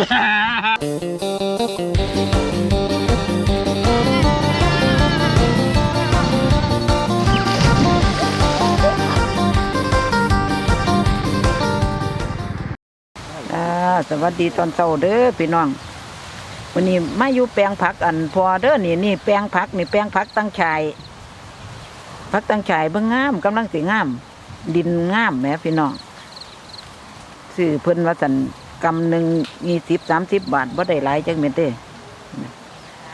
อ่าสวัสดีตอนเช้าเด้อพี่น้องวันนี้มาอยู่แปลงผักอันพอเด้อนี่นี่แปลงผักนี่แปลงผักตั้งชายผักตั้งชายเบิ่งงามกำลังสิงาม ดินงามแหมพี่น้องซื้อเพิ่นว่าสัน กำหนึ่งมีสิบสามสิบบาทบ่ได้หลายจังเม็ดเด้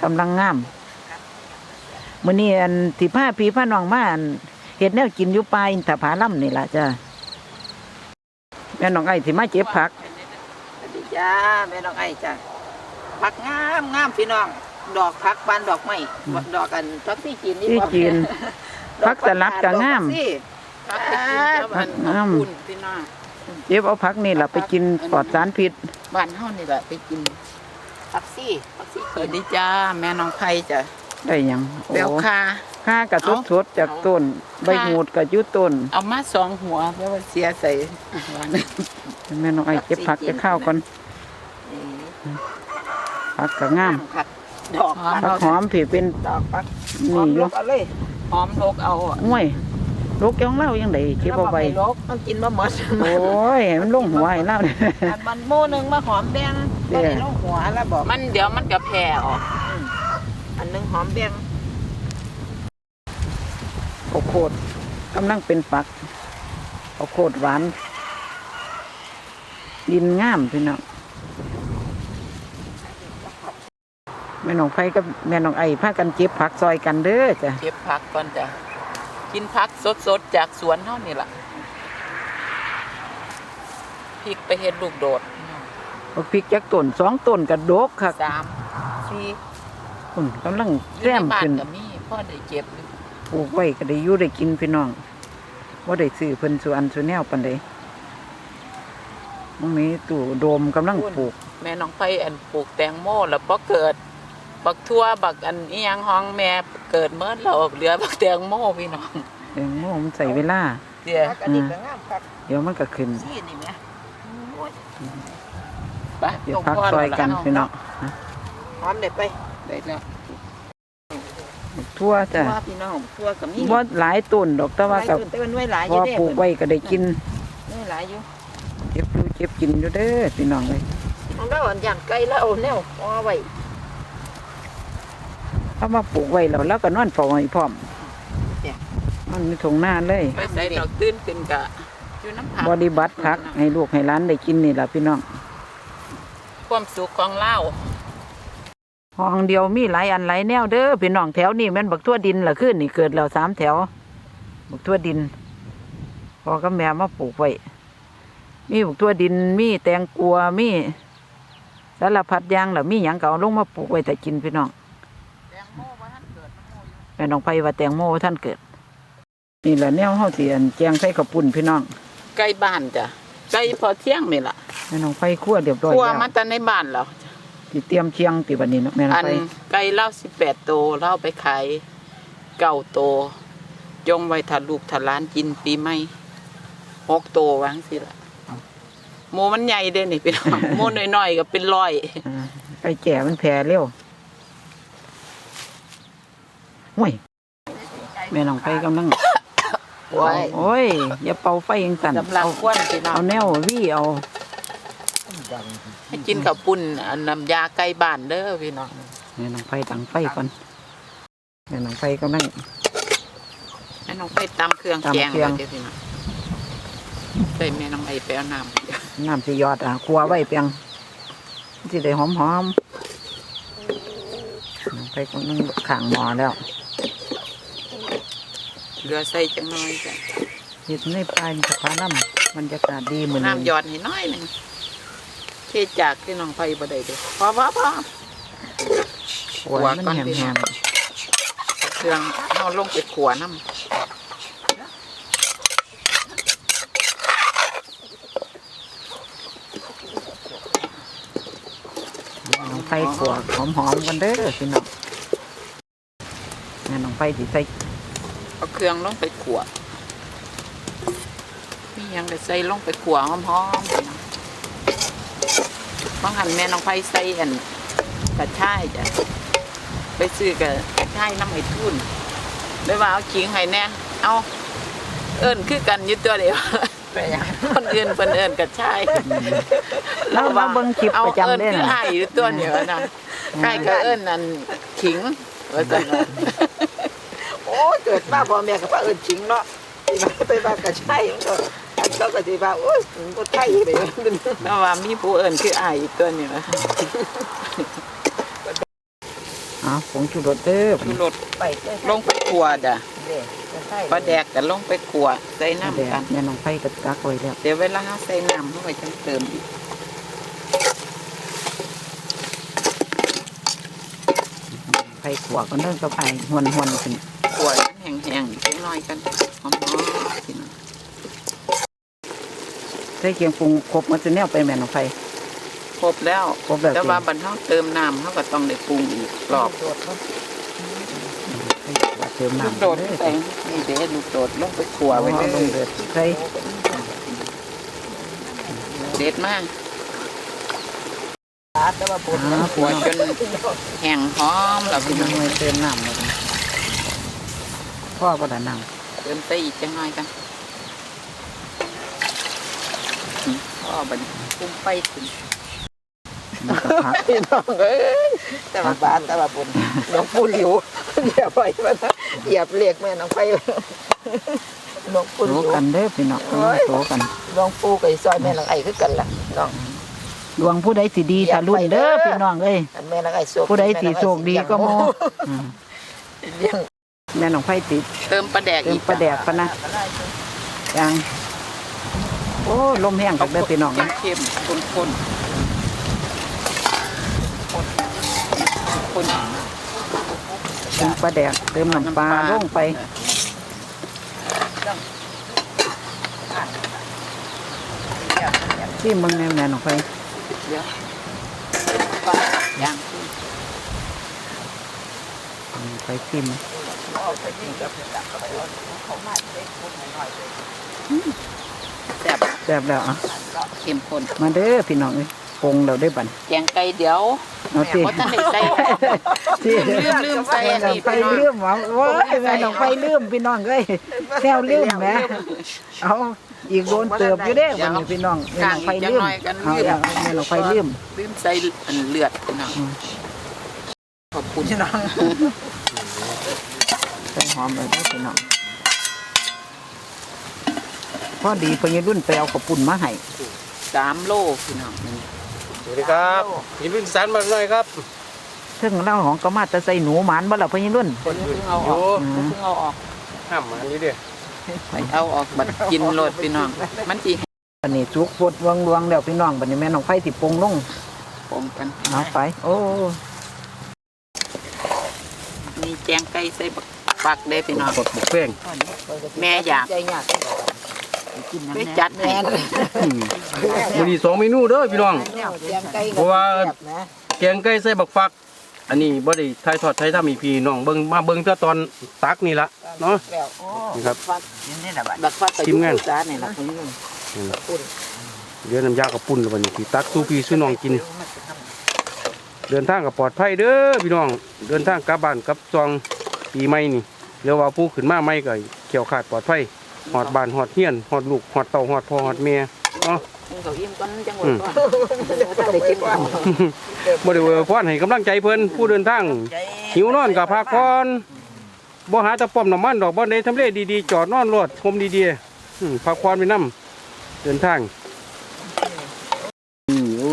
กำลังงามมื้อนี้อันสิผ้าพี่ผ้าน้องมาอันเฮ็ดแนวกินอยู่ป่าอินทผลัมนี่ล่ะจ้ะแม่น้องไอ้สิมาเจ็บผักสวัสดีจ้าแม่น้องไอ้จ้าผักงามงามพี่น้อง ดอกผักบานดอกไม้ดอกกันพักที่จีนนี่ที่บ่จีนผักสลัดก็งามดอผักที่ผักที่จีนงามอุ่นพี่น้อง เจ็บเอาผักนี่ล่ะไปกินปลอดสารพิษบ้านเฮานี่แหละไปกินผักซี่ผักซี่สวัสดีจ้าแม่น้องไผ่จ้ะได้หยังโอ้แปลวคา ข้ากระทบทดจากต้น ใบหูดกับยุต้นเอามาสองหัวเพราะว่าเสียใส่วางแม่น้องไอ้เก็บผักจะข้าวก่อนผักก็งามผักดอกผักผักหอมผีเป็นดอกผักหนี่อมอลยู่กเอาเลยหอมลกเอาอะห้วย ลูกย่องเล่ายังไดเก็บเอาไปแล้วก็ม่ลกมันกินมาหมดโอ้ยให้มันลงหัวให้เล่าเนี่ยอันมันโม่หนึงมาหอมแดงเด้ก็อได้ลงหัวแล้วบอกมันเดี๋ยวมันก็แผ่ออกอันหนึงหอมแดงข้าวโพดกำลังเป็นฝักข้าวโพดหวาน ดินงามพี่น้องแม่น้องไผกับแม่น้องไอ้พากันเก็บผักซอยกันเด้อจ้ะเก็บผักก่อนจ้ะ กินผักสดๆ จากสวนเท่านี่ล่ะพริกไปเฮ็ดลูกโดดบักพริกจักต้นสองต้นกระโดกค่ะสามสี่อืมกำลังอยู่แซในมบ้านขึ้นก็มีพ่อได้เก็บอยู่ปลูกไว้ก็ได้อยู่ได้กินพี่น้องว่าได้ซื้อเพิ่นสุอันสุแนวปันใดมันมีตู้โดมกำลังปลูก แม่น้องไปอันปลูกแตงโมแล้วพอเกิด บักทั่วบักอันอีหยังห้องแม่เกิดเมื่อเราเหลือบักแตงโมพี่น้องแตงโมมันใส่เวลาเดี๋ยวอันนี้ก็งามคักเดี๋ยวมันก็ขึ้นซี่นี่แม่ไปเดี๋ยวพักซอยกันพี่น้องหอมได้ไปได้แล้วบักทั่วจ้ะทั่วพี่น้องทั่วก็มีว่าหลายต้นดอกแต่ว่ากับหลยต้นแต่มันไว้หลายอพยู่อเด้ปลูกไว้ก็ได้กินไว้หลายอยู่เก็บอยู่เก็บกินอยู่เด้อพี่น้องเลยของเราอันอย่างไกลแล้วเอาแนวเอาไว้ ถ้ามาปลูกไว้แล้วแล้วก็นอนเฝ้าให้พร้อมมันมีถงหน้าเลย ไปใส่ดอกตื้นขึ้นกะอยู่น้ำผักบริบัติพักให้ลูกให้ร้านได้กินนี่แหละพี่น้อง ความสุขของเล่าห้องเดียวมีหลายอันหลายแนวเด้อพี่น้องแถวนี่แม่นบักทั่วดินละขึ้นนี่เกิดแล้วสามแถว บักทั่วดินพอกับแม่มาปลูกไว้มีบักทั่วดินมีแตงกัวมีสารพัดอยางล่ะมีหยังก็เอาลงมาปลูกไว้แต่กินพี่น้อง แม่น้องไผว่าแตงโมว่าท่านเกิด นี่แหละแนวเฮาสิอันแจงใส่ข้าวปุ้นพี่น้องใกล้บ้านจ้ะใกล้พอเที่ยงนี่ล่ะแม่น้องไผคั่วเรียบร้อยครัวแล้วมาแต่ในบ้านแล้วสิเตรียมเชียงติบัดนี้เนาะแม่น้ออังนไผไก่เล่าสิบแปดโตวเล่าไปขายเก้าโตวจงไว้ถ้าลูกถ้าหล้านกินปีใหม่หกโตววาจังสิล่ะหมูมันใหญ่เด้นี่พี่น้องหมูน้อยๆก็เป็นร้อย อ่าไก่แก่มันแผ่เร็ว ห่วยแม่น้องไผกำลังโอ้ยโอ้ยอย่าเป่าไฟยังสั่นกำลังเอาควนพี่น้อเอางแนววี่เอาให้กินกับปุ่นอันน้ำยาไก่บ้านเด้อพี่น้องแม่น้องไฟตังไฟก่อนแม่น้องไฟกำลังแม่น้องไปตำเครื่องตำแกงเครื่องเลยเด้อพี่น้องใส่แม่น้องไอแปลน้ำน้ำสิยอดอะครัวไว้เพียงสิได้หอมหอมน้องไฟกำลังข้างหม้อแล้ว เรือใส่จังน้อยจ้ะเห็ดในปลายสะพานน้ำบรรยากาศดีเหมือนน้ำหยอดให้น้อยหนึ่งเทจากที่น้องไฟบ่ได้เด้อพอพอพอหัวมันหัวก่อนแหมพี่น้แหองมเครื่องเอาลงไปขัวน้น้องไฟขัวหอมหอมๆกันเด้อพี่น้องแม่น้องไฟสิใส่ำ เอาเครื่องลงไปขัวมีหยังก็ใส่ลงไปขัวหอมๆพี่น้องบางหันแม่น้องไผใส่อันกระชายจ้ะไปซื้อกับกระชายน้ำไห้ทุนเลยว่าเอาขิงให้แน่เอาเอิ้นคือกันอยู่ตัวเดียวไปยังคนอื่นเพิ่นเอิ้นกระชายเราเราเบิ่งคลิปประจำเอาเด้เอิ้นคือน่ะอ้ายอยู่ตัวเดียวนะใครก็เอิ้นนั่นขิงว่าซั่นว่าโอ้ ยเกิดมาพ่อแม่กับพ่อเอิญจริงเนาะที่มาไปบ้านกระชัยมันก็อันเขาก็สิว่าโอ้ยบ่ไทยเลยแล้วว่ามีผู้เอิ้นคืออ้ายอยู่ตัวนี้นะอ๋อผงชูรสเด้อคือรถไปเลยลงไปขัวจ้ะเด้กระชัยปลาแดกก็ลงไปขัวใส่แดน้ำงกันแม่น้องไผก็ตักไว้แล้วเดี๋ยวเวลาเราใส่น้ำเราก็จะเติมอีกไผขัวก็เนิ่นกับไอ้หวนหวนๆขึ้นขัวมัน แห้งๆเล็กน้อยกันหอมๆพี่น้องใส่เคียงปรุงครบหมันจะแนวไปแม่น้องไผครบแล้วครบแล้วแต่สิว่าบรรเทาเติมน้ำเขาก็ต้องได้ปรุงอีกรอบโดดเนาะไผขัวเติมลูกน้ำโดดเด้อใส่นี่เด้ลูกโดดลงไปขัวเอาไว้ไว้เลลงยเดือดใส่เด็ดมากแต่ว่าบุญอ่าขัวจนแห้งหอมแล้วพี่พี่น้น้อองงไว้เติมน้ำแล้วกัน พ่อก็ได้น้เติมใส่อีกจังหน่อยกันอืมพ่อบัดนปรุงไปถึงำมันก็พักพี่น้องเอ้ยแต่ว่าบาทแต่ว่าบุญหลวงปู่หลิวเหยียบไปมันเหยียบเรียกแม่น้องไปหลวงปู่หลิรู้วกันเด้อพี่น้องต้องมาโตกันหลวงปู่กับไอ้ซอยแม่น้องไอ้คือกันล่ะน้อง ดวงผู้ใดสิดีถ้ารุ่นเด้อ พี่น้องเอ้ยอันแม่น้องไอ้โชคผู้ใดสิโชคดีก็โมอืม เลี้ยง แม่น้องไผติดเติมปลาแดกเติอีมกปลาแดกปะนะยังโอ้ลมแห้งกับเด้อพี่น้องเข้มๆข้นๆข้นข้นเติมปลาแดกเติมน้ำปลาลงไปที่มึงแนวแม่น้องไผเดี๋ยวปลาย่าง อืมไปชิมแซ่บแซ่บแล้วอะเข้มข้นมาเด้อพี่น้องเอ้ยปรุงแล้วได้บัดแกงไก่เดี๋ยวเอาสิเพราะท่านได้ใส่ที่ลืมลืมใส่แม่อันน้องนี้ไฟไปเนาะลืมหวังโอ้ยแม่น้องไฟลืมพี่น้องเอ้ยแซวลืมแหมเอาอีกโดนเติบอยู่เด้วันนี้พี่น้องแม่น้องไฟลืมเอาเอาแม่น้องไฟลืมลืมใส่อันเลือดพี่น้องอืมขอบคุณพี่น้อง ใส่หอมเลยเด้อพี่น้องพอดีเพิ่นยังรุ่นไปเอากระปุ่นมาให้สามโลพี่น้องนี่สวัสดีครับยินดีสารมาหน่อยครับถึงเล่าของก็มาแต่ใส่หนูหมานบ่ล่ะเพิ่นยังรุ่นคนเพิ่งเอาออกอืมเพิ่งเอาออกห้ามอันนี้เด้อไปเอาออกบัดกินโลดพี่น้อง มันจีบัดนี้สุกปดวงลวงๆแล้วพี่น้องบัดนี้แม่น้องไฟสิปรุงลงปงกันเอาไป โอ้มีแจงไก่ใส่บัก ปักเด้พี่น้อง กดบุกแป้งแม่อยากใจยากไปจัดให้วันนี้สองเมนูเด้อพี่น้องเลี้ยงไก่เพราะว่าแบบนะแกงไก่ใส่บักฟัก อันนี้บ่ได้ถ่ายทอดไทยถ้ามีพี่น้องเบิ่งมาเบิ่งแต่ตอนตักนี่ละเนาะแล้วอ๋อนี่ครับฟักนี่แหละบัดบักฟักกับชิมงานยูซ่าเนี่ยนะคุณลุงปุ่นเดือนน้ำยากับปุ่นแล้วบัดนี้ที่ตักสู่พี่สู่น้องกิน เดินทางกับปลอดภัยเด้อพี่น้อง เดินทางกลับบ้านกลับซองปีใหม่นี่ เรียกว่าผู้ขึ้นมาใหม่ก็เขียวขาดปลอดภัยหอดบ้านหอดเฮียนหอดลูกหอดเต่าหอดพ่อหอดแม่เนาะมึงเขาอิ่มก่อนจังหวะอืมก่อนถ้าได้กินก่อนบ่ได้อวยพรให้กำลังใจเพิ่นผู้เดินทางหิวนอนกับพักผ่อนบ่หาแตะป้อมน้ำมันดอกบ่ได้ทำเลดีๆจอดนอนรถชมดีๆอืมพักผ่อนไปนํเดินทางอืมโอ้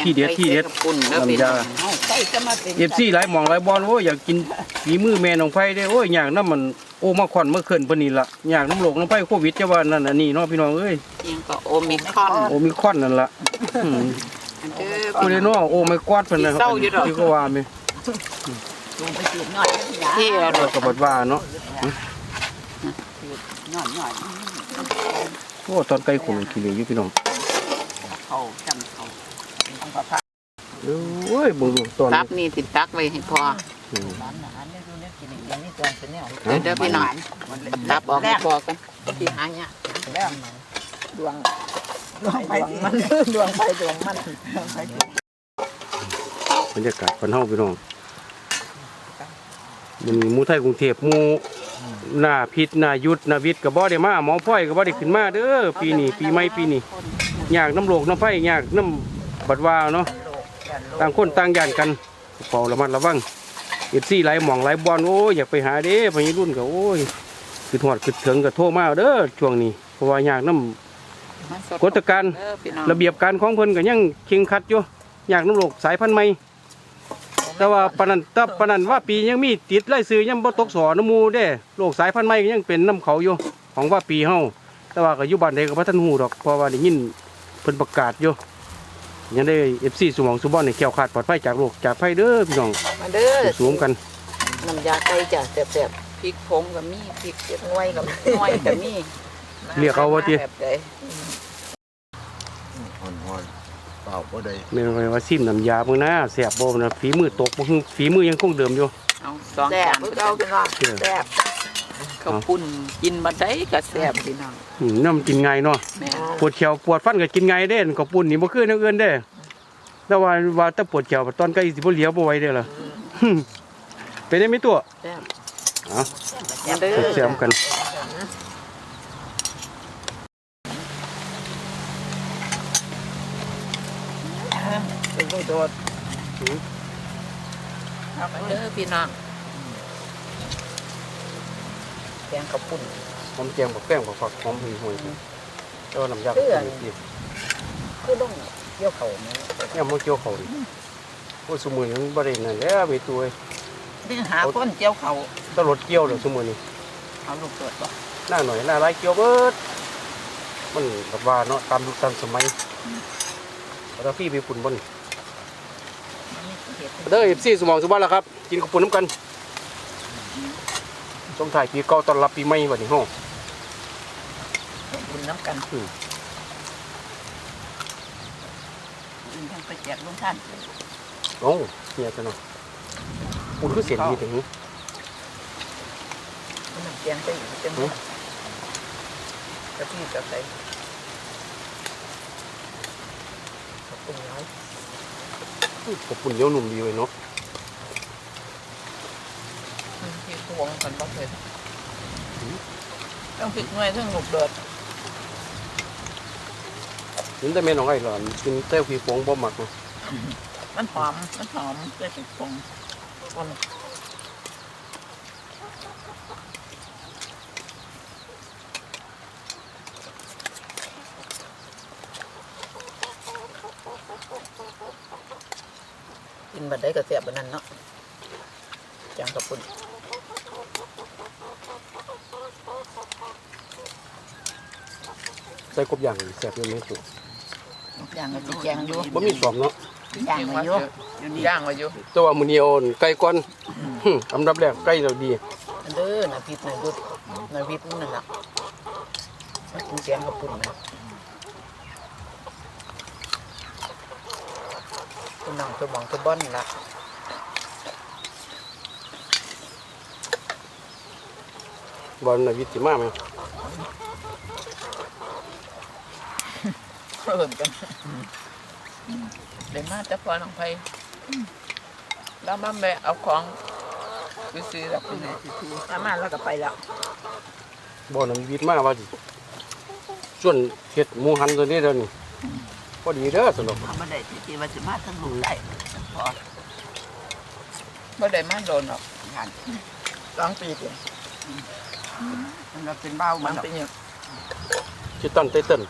ที่เด็ดที่เด็ดแกงไก่ใส่กับปุ่นแล้วพี่น้องเอา ไก่จะมาเป็นเอฟซีหลายหมองหลายบอลโอ้ยอยากกินฝีมือแม่น้องไผเด้อโอ้ยอยากน้ำมันโอ้มาขวัญเมื่อคืนปานนี้ล่ะอยากน้ำโลกน้ำไผโควิดจะว่านั่นอันนี้เนาะพี่น้องเอ้ยยังก็โอมิครอนโอมิครอนนั่นล่ะอืมอันเด้อผู้ใดเนาะโอ้ไม่กวาดเพิ่นนะครับเศร้าอยู่ดอกที่ก็ว่าแม่ลงไปจีบหน่อยนะพี่ยาที่เอาดก็อกก็บ่ว่าเนาะหน่อยหน่อยโอ้ตอนไก่ขมขี้เหร่อยู่พี่น้องเขาจำเขาต้องประพา โอ้ยเบิ่งดูตอนตับนี่ติดตักไว้ให้พออืมร้านอาหารเนี่ยดูเนี่ยกินอย่างนี้ตอนเป็นเนี่ยเดี๋ยวเดี๋ยวพี่น้องตับออกให้พอกันที่หาเนี่ยแล้วดวงดวงไปมันดวงไปดวงมันบรรยากาศบ้านเฮาพี่น้องมันมีหมู่ไทยกรุงเทพหมู่หน้าพิษหน้ายุทธหน้าวิทย์ก็บ่ได้มาหมอพ่อยก็บ่ได้ขึ้นมาเด้อปีนี้ปีใหม่ปีนี้ยากน้ำโลกน้ำไฟยากน้ำบัดว่าเนาะ ต่างคนต่างย่านกันเฝ้าระมัดระวังเอฟซีหลายหม่องหลายบอลโอ้ยอยากไปหาเด้พญรุ่นก็โอ้ยคือหอดคือถึงก็โทรมาเด้อช่วงนี้เพราะว่ายากน้ำกฎการเด้อพี่น้องระเบียบการของเพิ่นก็ยังเข่งครัดอยู่อยากน้ำโลกสายพันธุ์ใหม่แต่ว่าปานนันแต่ปานนันว่าปียังมีติดไล่ซื้อยังบ่ตกสอน้ำหมูเด้โลกสายพันธุ์ใหม่ก็ยังเป็นน้ำเขาอยู่ของว่าปีเฮาแต่ว่าก็อยู่บ้านใดก็บ่ทันฮู้ดอกเพราะว่าได้ยินเพิ่นประกาศอยู่ ยังได้ FC สมองสุบอนนี่แขวขาดปลอดภัยจากโรคจากภัยเด้อพี่น้องมาเด้อสวมกันน้ำยาไก่จ้ะแซ่บพริกผงก็มีพริกๆเจ็ดหน่วยกับน้อยก็มีเรียกเอาว่าติแบบใดอ่อนๆเปล่าก็ได้แม่นว่าซิมน้ำยาเบิ่งนะแซ่บบ่นะฝีมือตกบ่ฮึฝีมือยังคงเดิมอยู่เอาสองแซ่บจานเพื่อเอาพี่น้องแซ่บ ข้าวปุ้นกินมาได้ก็แซ่บพี่น้องอืมน้ำกินง่ายเนาะแม่ปวดเขียวปวดฟันก็กินไงเด้นก็ปุ่นนี่บ่คือแนวอื่นเด้แต่ว่าว่าแต่ปวดเขียวตอนใกล้สิบ่เหลียวบ่ไหวเด้อล่ะเป็นได้ไหมตัวแซ่บเอ๋อ มาเด้อเสียมกันเป็นผู้โดดเอามาเด้อพี่น้อง กงข้าวปุ้นหอมแกงบักแป้งบักฝักหอมหุยหุยแล้วน้ำยาเพื่อนนี่คือต้องเกี่ยวเขาไหมเนี่ยมันเกี่ยวเขาดิโอ้ยสมุนมันบ่ได้นั่นแหล้วมีตัวนี่หาคนเกี่ยวเขาตลอดเกี่ยวแล้วสมุนนี่เอาลูกเกิดบ่หน้าหน่อยหน้าหลายเกี่ยวเบิดมันแบบว่าเนาะตามยุคตามสมัยแล้วพี่ไปปุ่นบ่นเด้อ14สมองสุบันแล้วครับ กินข้าวปุ้นน้ำกัน ส่งถ่ายปีเก่าต้อนรับปีใหม่บัดนี้ฮ้อบุญน้ำกันอืมอื่นยังไปแจกลงท่านโอ้เนี่ยจะเนาะปุ้นคือเสียงดีถึงน้ำแกงไปอีกเต็มเลยกะทิกะใส่ข้าวปุ้นน้อยขอบคุณเดี๋ยวหนุ่มดีเลยเนาะ ที่พวง กันบ่เคยต้องพริกหน่วยทั้งลูกเดือดนี่แต่แม่น้องไอ้หลอนกินเต้าผีฟงบ่หมักเนาะมันหอม มันหอมด้วยพริกผงคนกินบัดได้ก็เสียบบัดนั้นเนาะจังกระปุ่ ใส่กบอย่างแซ่บเลยไหมตัวย่างก็สิแกงอยู่บ่มีสอมเนาะย่างก็อยู่ย่างก็อยู่แต่ว่ามื้อนี้เอาไก่ก่อนหึอันดับแรกไก่เราดีอันเด้อน่ะพิษน่ะยุดน่ะพิษนั่นน่ะมันกินแกงกระปุ่นนะคุณน้องตัวหมองตัวบ้อนนี่ล่ะบ่น่ะวิทย์สิมาไหม เพิ่มกันเดี๋ยวมาแต่พอน้องไผแล้วมาแม่เอาของไปซื้อแล้วคุณแม่สิซื้อมาแล้วก็ไปแล้วบ่น่ะวิทย์มาว่าสิส่วนเฮ็ดหมูหันตัวนี้เด้อนี่พอดีเด้อสนุกทำมาได้ที่ว่าจะมาทั้งลูกได้พอบ่ได้มาโดนหรอกงานสองปีเดียวมันเป็นเบ้ามัมันนเป็นอย่างสิตันไตเติ้ล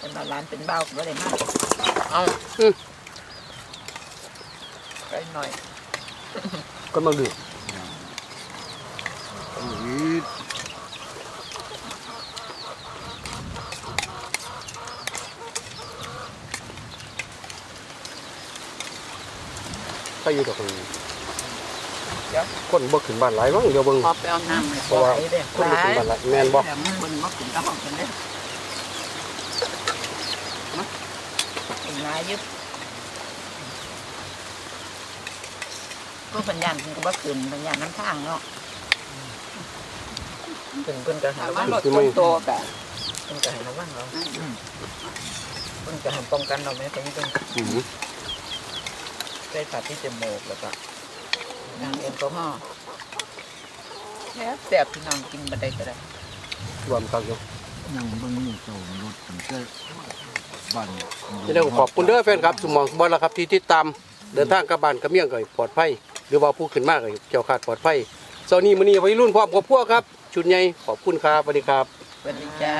เป็นบาลานเป็นเบ้าก็เลยมากเอาไปหน่อย ก็มาดื้ออีดใครอยู่ดอกนี้คนบ่ขึ้นบ้านหลายมั้งเดี๋ยวเบิ่งพอไปเอาน้ำเลยเพราะว่าไหลเด้คนบ่ขึ้นบ้านหลายแม่นบ่แต่มันมันมาขึ้นกระห้องกันเด้ เป็นลายยึดก็ปัญญาณมันก็บ่ขึ้นปัญญาณน้ำทางเนาะถึงเพิ่นก็หาเอาว่ามาลดต้นโตกะเพิ่นก็ให้ระวังเราเพิ่นก็ให้ป้องกันเราไหมตรงนี้เพิ่นอืมใส่ผ้าที่จมูกแล้วก็ยางแอลกอฮอล์แซ่บแซ่บพี่น้องกินบ่ได้ก็ได้รวมกันอยู่ยังเบิ่งนี่เจ้ารถตั้งแต่ บ้านจะได้ขอบคุณเด้อแฟนครับสมองบอลละครับที่ติดตามเดินทางกลับบ้านกระเมี่ยงก็ปลอดภัยหรือว่าผู้ขึ้นมากก็เกี่ยวขาดปลอดภัยเช้านี้มื้อนี้วัยรุ่นพร้อมกับพวกครับ ชุดใหญ่ขอบคุณครับสวัสดีครับสวัสดีจ้า